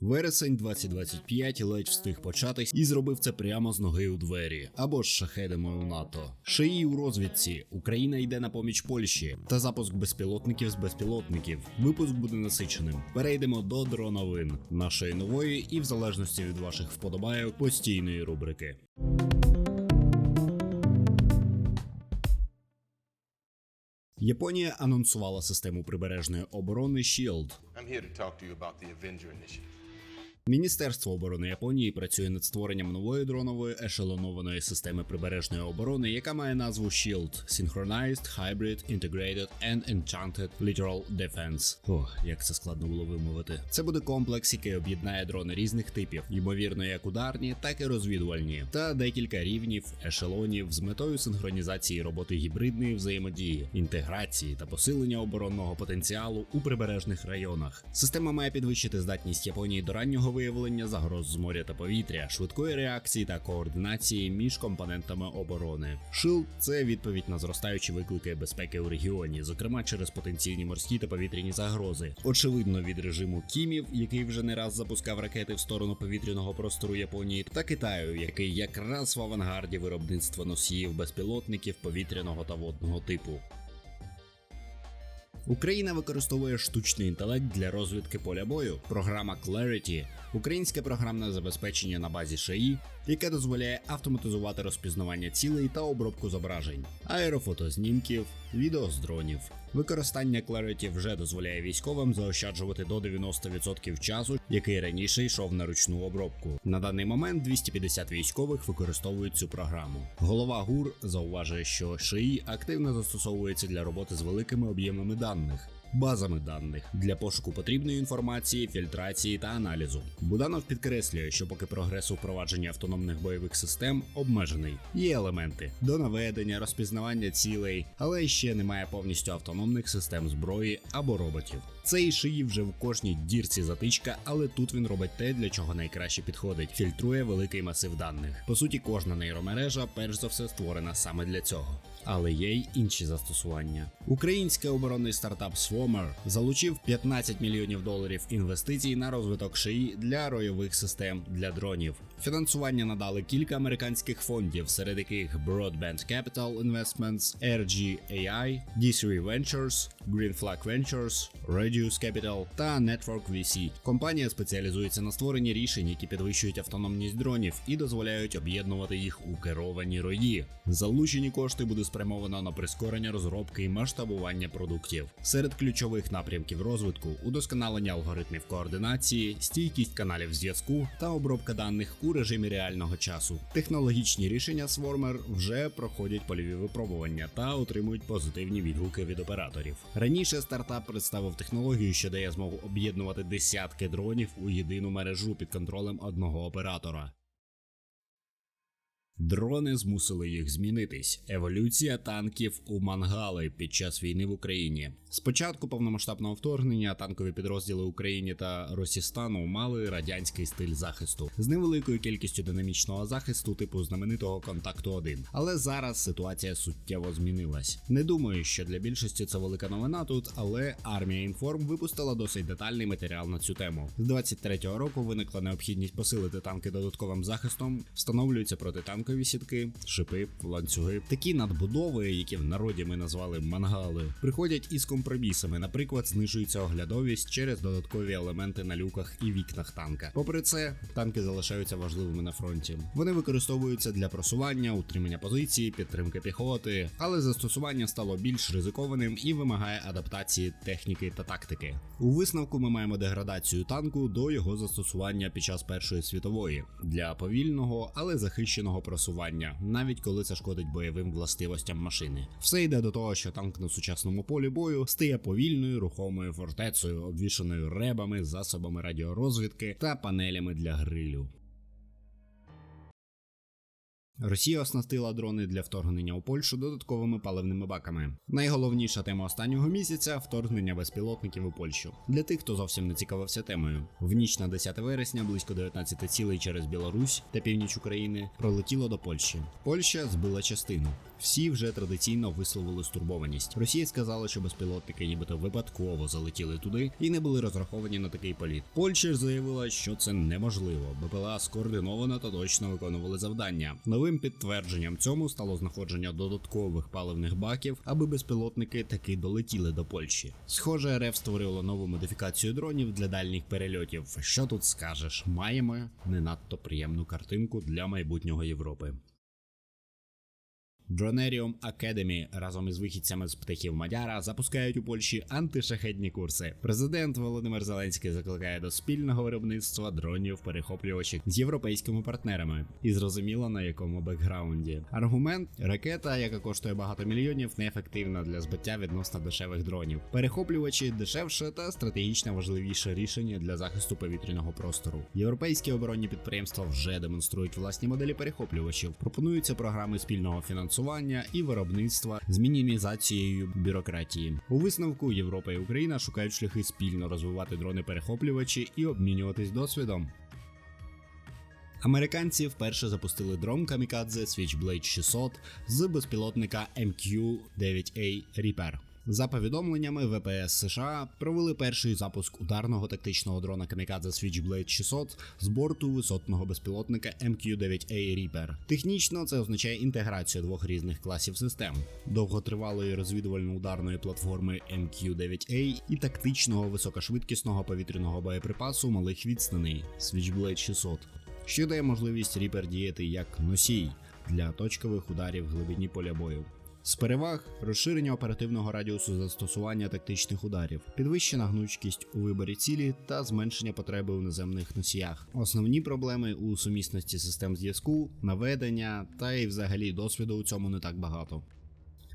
Вересень 2025 ледь встиг початись і зробив це прямо з ноги у двері або з шахедами у НАТО. Шиї у розвідці. Україна йде на поміч Польщі та запуск безпілотників з безпілотників. Випуск буде насиченим. Перейдемо до дроновин нашої нової і, в залежності від ваших вподобайок, постійної рубрики. Японія анонсувала систему прибережної оборони SHIELD. I'm here to talk to you about the Avenger Initiative. Міністерство оборони Японії працює над створенням нової дронової ешелонованої системи прибережної оборони, яка має назву SHIELD – Synchronized Hybrid Integrated and Enchanted Littoral Defense. Ох, як це складно було вимовити. Це буде комплекс, який об'єднає дрони різних типів, ймовірно, як ударні, так і розвідувальні, та декілька рівнів ешелонів з метою синхронізації роботи гібридної взаємодії, інтеграції та посилення оборонного потенціалу у прибережних районах. Система має підвищити здатність Японії до раннього виявлення загроз з моря та повітря, швидкої реакції та координації між компонентами оборони. SHIELD – це відповідь на зростаючі виклики безпеки у регіоні, зокрема через потенційні морські та повітряні загрози. Очевидно, від режиму Кімів, який вже не раз запускав ракети в сторону повітряного простору Японії, та Китаю, який якраз в авангарді виробництва носіїв безпілотників повітряного та водного типу. Україна використовує штучний інтелект для розвідки поля бою. Програма Clarity – українське програмне забезпечення на базі ШАІ, яке дозволяє автоматизувати розпізнавання цілей та обробку зображень, аерофотознімків, відео з дронів. Використання Clarity вже дозволяє військовим заощаджувати до 90% часу, який раніше йшов на ручну обробку. На даний момент 250 військових використовують цю програму. Голова ГУР зауважує, що ШИІ активно застосовується для роботи з великими об'ємами даних. Базами даних для пошуку потрібної інформації, фільтрації та аналізу. Буданов підкреслює, що поки прогрес у впровадженні автономних бойових систем обмежений, є елементи до наведення, розпізнавання цілей, але ще немає повністю автономних систем зброї або роботів. Цей шиї вже в кожній дірці затичка, але тут він робить те, для чого найкраще підходить: фільтрує великий масив даних. По суті, кожна нейромережа, перш за все, створена саме для цього. Але є й інші застосування. Український оборонний стартап Swarmer залучив 15 мільйонів доларів інвестицій на розвиток шиї для ройових систем для дронів. Фінансування надали кілька американських фондів, серед яких Broadband Capital Investments, RGAI, D3 Ventures, Green Flag Ventures, Radius Capital та Network VC. Компанія спеціалізується на створенні рішень, які підвищують автономність дронів і дозволяють об'єднувати їх у керовані рої. Залучені кошти буде спрямовано на прискорення розробки і масштабування продуктів. Серед ключових напрямків розвитку удосконалення алгоритмів координації, стійкість каналів зв'язку та обробка даних у режимі реального часу. Технологічні рішення Swarmer вже проходять польові випробування та отримують позитивні відгуки від операторів. Раніше стартап представив технологію, що дає змогу об'єднувати десятки дронів у єдину мережу під контролем одного оператора. Дрони змусили їх змінитись. Еволюція танків у мангали під час війни в Україні. Спочатку повномасштабного вторгнення танкові підрозділи України та Росістану мали радянський стиль захисту з невеликою кількістю динамічного захисту, типу знаменитого контакту 1 Але зараз ситуація суттєво змінилась. Не думаю, що для більшості це велика новина тут, але армія інформ випустила досить детальний матеріал на цю тему. З 23-го року виникла необхідність посилити танки додатковим захистом, встановлюються протитанкові сітки, шипи, ланцюги. Такі надбудови, які в народі ми назвали мангали, приходять із компромісами. Наприклад, знижується оглядовість через додаткові елементи на люках і вікнах танка. Попри це, танки залишаються важливими на фронті. Вони використовуються для просування, утримання позиції, підтримки піхоти, але застосування стало більш ризикованим і вимагає адаптації техніки та тактики. У висновку ми маємо деградацію танку до його застосування під час Першої світової для повільного, але захищеного просування, навіть коли це шкодить бойовим властивостям машини. Все йде до того, що танк на сучасному полі бою стає повільною рухомою фортецею, обвішаною ребами, засобами радіорозвідки та панелями для грилю. Росія оснастила дрони для вторгнення у Польщу додатковими паливними баками. Найголовніша тема останнього місяця вторгнення безпілотників у Польщу. Для тих, хто зовсім не цікавився темою. В ніч на 10 вересня близько 19 цілей через Білорусь та північ України пролетіло до Польщі. Польща збила частину. Всі вже традиційно висловили стурбованість. Росія сказала, що безпілотники нібито випадково залетіли туди і не були розраховані на такий політ. Польща ж заявила, що це неможливо. БПЛА скоординовано та точно виконували завдання. Новим підтвердженням цьому стало знаходження додаткових паливних баків, аби безпілотники таки долетіли до Польщі. Схоже, РФ створило нову модифікацію дронів для дальніх перельотів. Що тут скажеш? Маємо не надто приємну картинку для майбутнього Європи. Dronerium Academy разом із вихідцями з птахів Мадяра запускають у Польщі антишахетні курси. Президент Володимир Зеленський закликає до спільного виробництва дронів перехоплювачів з європейськими партнерами, і зрозуміло на якому бекграунді. Аргумент ракета, яка коштує багато мільйонів, неефективна для збиття відносно дешевих дронів. Перехоплювачі дешевше та стратегічно важливіше рішення для захисту повітряного простору. Європейські оборонні підприємства вже демонструють власні моделі перехоплювачів. Пропонуються програми спільного фінансування і виробництва з мінімізацією бюрократії. У висновку Європа і Україна шукають шляхи спільно розвивати дрони-перехоплювачі і обмінюватись досвідом. Американці вперше запустили дрон камікадзе Switchblade 600 з безпілотника MQ-9A Reaper. За повідомленнями ВПС США провели перший запуск ударного тактичного дрона Kamikadze Switchblade 600 з борту висотного безпілотника MQ-9A Reaper. Технічно це означає інтеграцію двох різних класів систем: довготривалої розвідувально-ударної платформи MQ-9A і тактичного високошвидкісного повітряного боєприпасу малих відстаней Switchblade 600, що дає можливість Reaper діяти як носій для точкових ударів в глибині поля бою. З переваг розширення оперативного радіусу застосування тактичних ударів, підвищена гнучкість у виборі цілі та зменшення потреби у наземних носіях. Основні проблеми у сумісності систем зв'язку, наведення та й взагалі досвіду у цьому не так багато.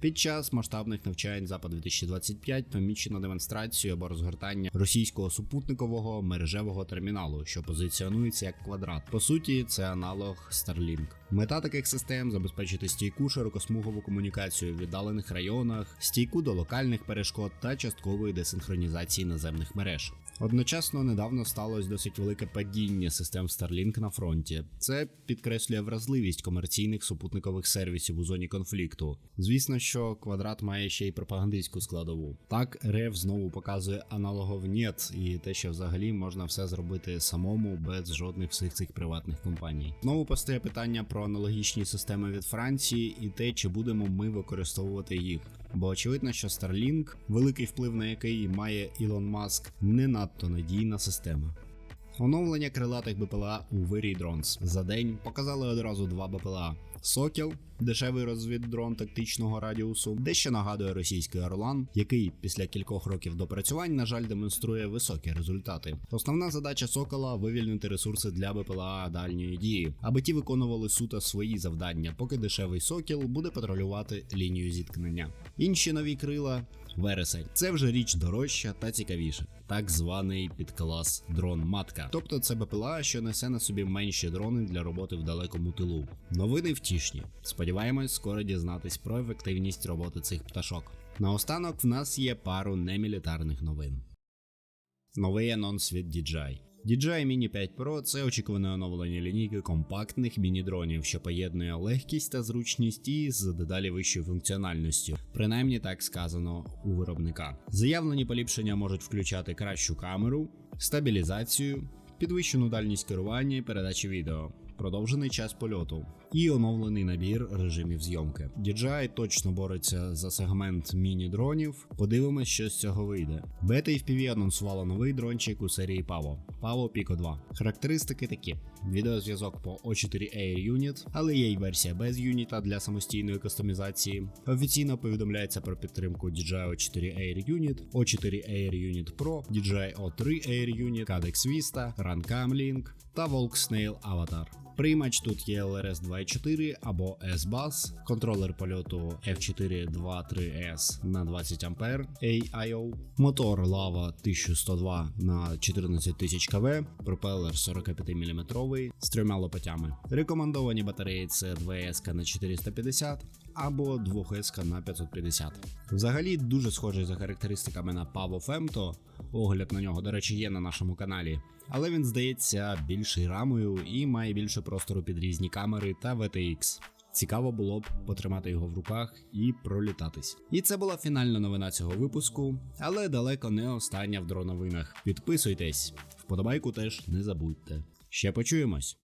Під час масштабних навчань Запад 2025 помічено демонстрацію або розгортання російського супутникового мережевого терміналу, що позиціонується як квадрат. По суті, це аналог Starlink. Мета таких систем забезпечити стійку широкосмугову комунікацію в віддалених районах, стійку до локальних перешкод та часткової десинхронізації наземних мереж. Одночасно недавно сталося досить велике падіння систем Starlink на фронті. Це підкреслює вразливість комерційних супутникових сервісів у зоні конфлікту. Звісно, що квадрат має ще й пропагандистську складову. Так, РФ знову показує аналогов «нет» і те, що взагалі можна все зробити самому без жодних всіх цих приватних компаній. Знову постає питання про аналогічні системи від Франції і те, чи будемо ми використовувати їх. Бо очевидно, що Starlink, великий вплив на який має Ілон Маск, не надто надійна система. Оновлення крилатих БПЛА у Вирій Drones за день показали одразу два БПЛА. Сокіл, дешевий розвіддрон тактичного радіусу, дещо нагадує російський Орлан, який після кількох років допрацювань, на жаль, демонструє високі результати. Основна задача Сокола вивільнити ресурси для БПЛА дальньої дії, аби ті виконували суто свої завдання, поки дешевий сокіл буде патрулювати лінію зіткнення. Інші нові крила. Вересень це вже річ дорожча та цікавіша, так званий підклас дрон матка. Тобто це БПЛА, що несе на собі менші дрони для роботи в далекому тилу. Новини втішні. Сподіваємось, скоро дізнатись про ефективність роботи цих пташок. Наостанок в нас є пару немілітарних новин. Новий анонс від DJI. DJI Mini 5 Pro це очікуване оновлення лінійки компактних міні-дронів, що поєднує легкість та зручність із дедалі вищою функціональністю, принаймні так сказано у виробника. Заявлені поліпшення можуть включати кращу камеру, стабілізацію, підвищену дальність керування і передачі відео. Продовжений час польоту і оновлений набір режимів зйомки. DJI точно бореться за сегмент міні-дронів. Подивимось, що з цього вийде. Beta FPV анонсувала новий дрончик у серії Pavo Pavo Pico 2. Характеристики такі: відеозв'язок по O4 Air Unit, але є й версія без юніта для самостійної кастомізації. Офіційно повідомляється про підтримку DJI O4 Air Unit, O4 Air Unit Pro, DJI O3 Air Unit, Cadex Vista, Runcam Link та Volk Snail Avatar. Приймач тут є LRS 2.4 або S-Bus, контролер польоту F4 23S на 20 А AIO, мотор Lava 1102 на 14000 КВ, пропелер 45 мм з трьома лопатями. Рекомендовані батареї це 2S на 450 або 2S на 550. Взагалі дуже схожий за характеристиками на Pavo Femto. Огляд на нього, до речі, є на нашому каналі. Але він здається більший рамою і має більше простору під різні камери та VTX. Цікаво було б потримати його в руках і пролітатись. І це була фінальна новина цього випуску, але далеко не остання в дроновинах. Підписуйтесь, вподобайку теж не забудьте. Ще почуємось.